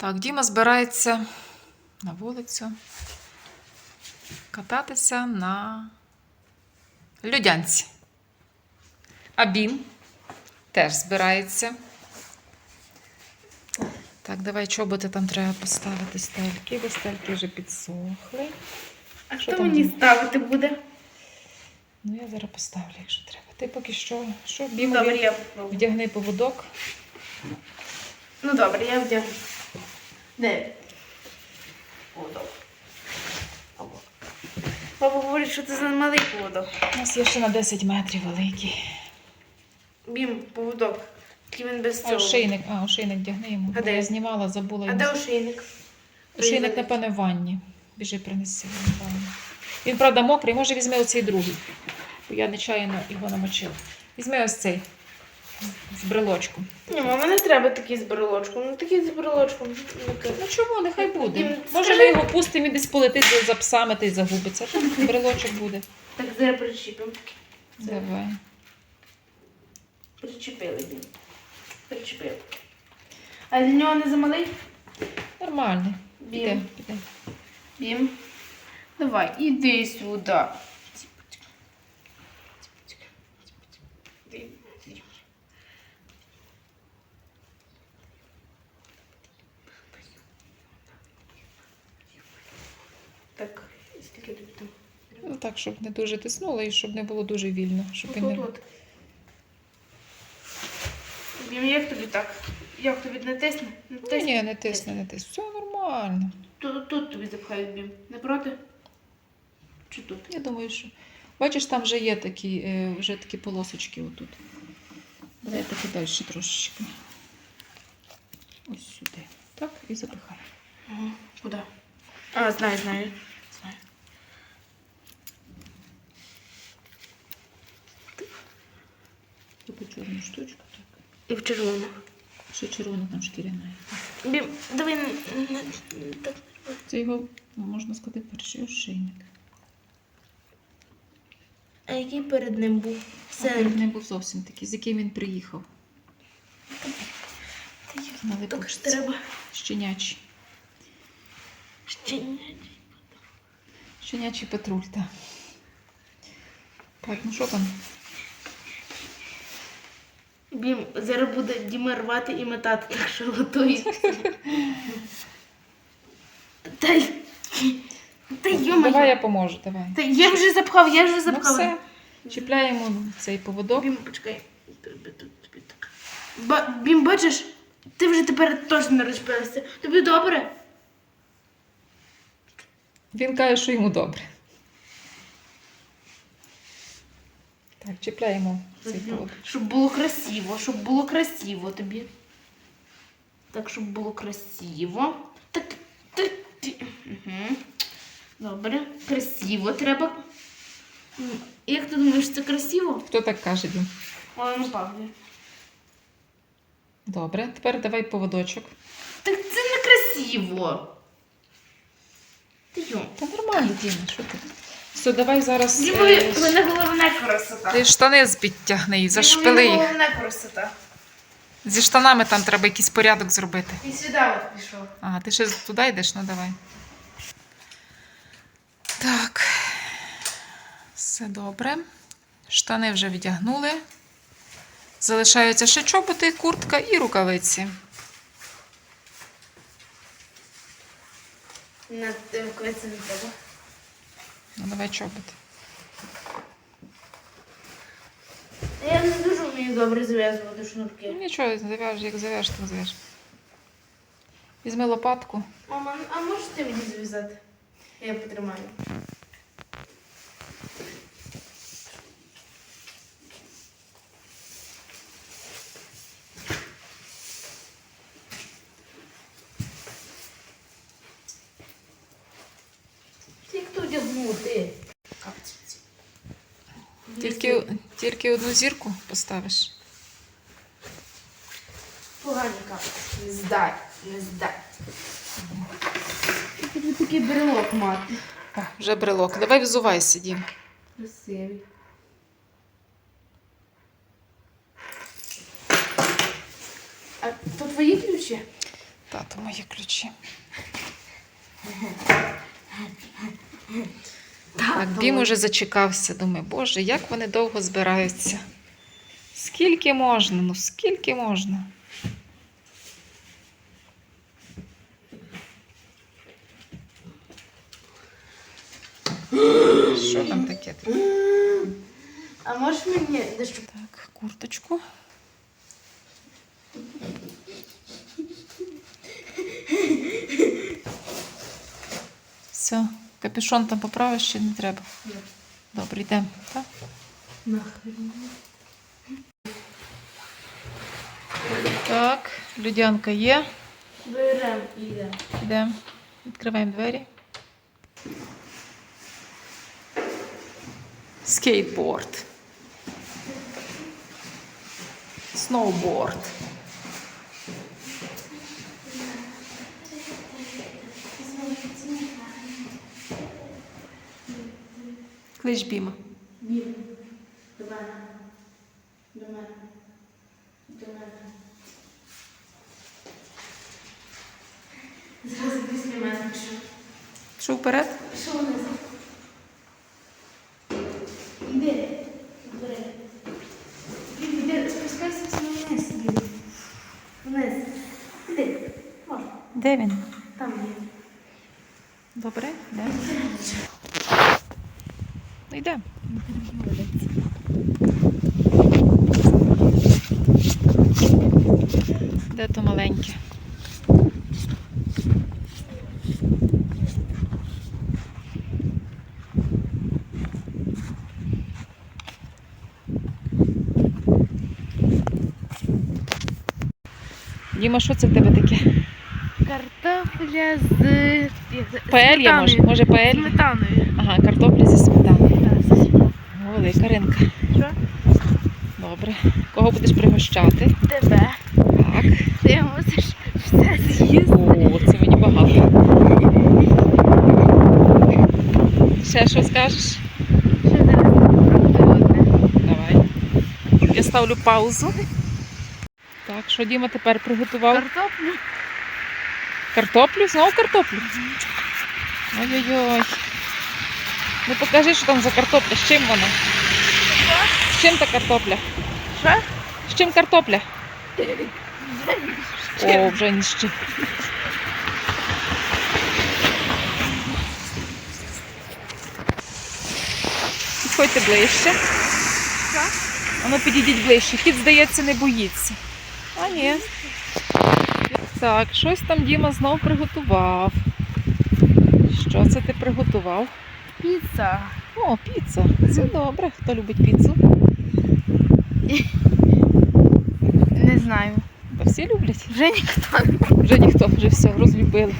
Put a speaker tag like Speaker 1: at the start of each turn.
Speaker 1: Так, Діма збирається на вулицю кататися на льодянці. А Бім теж збирається. Так, давай чоботи там треба поставити стельки, бо стельки вже підсохли.
Speaker 2: А
Speaker 1: Що
Speaker 2: хто мені
Speaker 1: є?
Speaker 2: ставити буде?
Speaker 1: Ну, я зараз поставлю, якщо треба. Ти поки що, що
Speaker 2: Ну,
Speaker 1: Бімові
Speaker 2: добре, я
Speaker 1: вдягни поводок.
Speaker 2: Ну добре, я вдягну. Де? Поводок. Або. Папа говорить, що це за малий поводок.
Speaker 1: У нас є ще на 10 метрів великий.
Speaker 2: Бім, поводок. Який він без
Speaker 1: А
Speaker 2: цього.
Speaker 1: ошейник, а, ошейник вдягни йому.
Speaker 2: А де?
Speaker 1: Я знімала, забула
Speaker 2: А
Speaker 1: йому.
Speaker 2: де ошейник?
Speaker 1: Ошейник, напевне, в ванні. Біжи, принеси в ванні. Він, правда, мокрий, може візьми оцей другий. Бо я нечаянно його намочила. Візьми ось цей з брелочком.
Speaker 2: Ні, мама, не треба такий з брелочком. Ну такий з брелочком.
Speaker 1: Ну чому, нехай буде.
Speaker 2: Він-
Speaker 1: Може, ми його пустимо і десь полетить за- псами та й загубиться. Там брелочок буде.
Speaker 2: Так зараз причіпимо.
Speaker 1: Давай.
Speaker 2: Причепили бім. Причепили. А для нього не замалий?
Speaker 1: Нормальний. Піде,
Speaker 2: Бім.
Speaker 1: піде.
Speaker 2: Бім. Давай, іди сюди. Так, скільки тобі там?
Speaker 1: Ну так, щоб не дуже тиснуло і щоб не було дуже вільно. Щоб
Speaker 2: От,
Speaker 1: не...
Speaker 2: от, от. Як тобі так? Як тобі не тисне? Не
Speaker 1: Ні,
Speaker 2: тисне?
Speaker 1: ні, не тисне, не тисне. Все нормально.
Speaker 2: Тут, тут тобі запхають бім. Не проти? Чи тут?
Speaker 1: Я думаю, що. Бачиш, там вже є такі, е, вже такі полосочки отут. Давай таки далі трошечки. Ось сюди. Так, і запихай.
Speaker 2: Ага. Куди? А, знаю, знаю. Знаю.
Speaker 1: Таку чорну штучку, так.
Speaker 2: І в червону.
Speaker 1: Ще червона там шкіряна.
Speaker 2: Давай не, не, так.
Speaker 1: Це його, ну, можна сказати, перший ошейник.
Speaker 2: А який перед ним був?
Speaker 1: Перед
Speaker 2: Син.
Speaker 1: ним був зовсім такий, з яким він приїхав. На
Speaker 2: Так ж
Speaker 1: липучці.
Speaker 2: треба.
Speaker 1: Щенячий.
Speaker 2: Ще ні.
Speaker 1: Щенячий патруль, так. Так, ну що там?
Speaker 2: Бім, зараз буде Діма рвати і метати, так що готуйся. Та, й- та йома.
Speaker 1: Давай я поможу, давай.
Speaker 2: Та я вже запхав, я вже
Speaker 1: Ну все, чіпляємо цей поводок.
Speaker 2: Бім, почекай. Тобі тобі так. Ба, Бім, бачиш, ти вже тепер точно не розпилився. Тобі добре?
Speaker 1: Він каже, що йому добре. Так, чіпляємо цей
Speaker 2: Мгм. Щоб було красиво, щоб було красиво тобі. Так, щоб було красиво. Так, так, ти. Угу. Добре. Красиво треба. М, Як ти думаєш, це красиво?
Speaker 1: Хто так каже?
Speaker 2: Ой, ну правда.
Speaker 1: Добре, тепер давай поводочок.
Speaker 2: Так це не красиво. Ти йо.
Speaker 1: Та нормально, Діма, що ти? Все, давай зараз.
Speaker 2: Дімові,
Speaker 1: е,
Speaker 2: мене головна красота.
Speaker 1: Ти штани підтягни і зашпили їх.
Speaker 2: головна красота.
Speaker 1: Зі штанами там треба якийсь порядок зробити.
Speaker 2: І сюди от пішов.
Speaker 1: Ага, ти ще туди йдеш? Ну давай. Так. Все добре. Штани вже вдягнули. Залишаються ще чоботи, куртка і рукавиці.
Speaker 2: На е, не треба.
Speaker 1: Ну, давай чоботи.
Speaker 2: Я не дуже вмію добре зв'язувати
Speaker 1: Ну,
Speaker 2: шнурки.
Speaker 1: нічого, зав'яж, як зав'яж, так зав'яж. Візьми лопатку.
Speaker 2: Мама, а можеш ти мені зв'язати? Я потримаю. То? Капці.
Speaker 1: Тільки, тільки одну зірку поставиш.
Speaker 2: Погані капці. Не здай, не здай. Тобі такий брелок мати.
Speaker 1: О, вже брелок. Давай взувайся, Дім.
Speaker 2: Красивий. А то твої ключі?
Speaker 1: Тато мої ключі. Так, Дім уже зачекався. Думаю, боже, як вони довго збираються. Скільки можна? Ну скільки можна? Що там таке?
Speaker 2: А можеш мені дещо
Speaker 1: Так, курточку. Все, капюшон там поправиш чи не треба? Добре, йдемо. Так? так, людянка є.
Speaker 2: Берем і йдемо.
Speaker 1: Йдемо. Відкриваємо двері. Скейтборд. Сноуборд. Клич Біма.
Speaker 2: Бім. До мене. До мене. До мене. Зразу після мене пішов.
Speaker 1: Що вперед?
Speaker 2: Пішов вниз. Іди. Бім, іди, спускайся вниз. Вниз. Іди. Можна.
Speaker 1: Де він?
Speaker 2: Там є.
Speaker 1: Добре, де? Йдемо. Де то маленьке? Діма, що це в тебе таке?
Speaker 2: Картопля з
Speaker 1: Паелья, може? Може паелья?
Speaker 2: Сметаною.
Speaker 1: Ага, картопля зі сметаною. Велика ринка.
Speaker 2: Що?
Speaker 1: Добре. Кого будеш пригощати?
Speaker 2: Тебе.
Speaker 1: Так.
Speaker 2: Ти мусиш все з'їсти.
Speaker 1: О, це мені багато. Ще що скажеш?
Speaker 2: Ще зараз одне.
Speaker 1: Давай. Я ставлю паузу. Так, що Діма тепер приготував?
Speaker 2: Картоплю.
Speaker 1: Картоплю? Знову картоплю? Ой-ой-ой. Ну покажи, що там за картопля. З чим вона? З чим та картопля?
Speaker 2: Що?
Speaker 1: З чим картопля? О, вже ні з чим. Підходьте ближче.
Speaker 2: Що?
Speaker 1: Ану, підійдіть ближче. Кіт, здається, не боїться. А ні. Так, щось там Діма знов приготував. Що це ти приготував?
Speaker 2: Піца.
Speaker 1: О, піца. Це добре. Хто любить піцу?
Speaker 2: Не знаю.
Speaker 1: Бо всі люблять.
Speaker 2: Вже ніхто.
Speaker 1: Вже ніхто, вже все, розлюбили.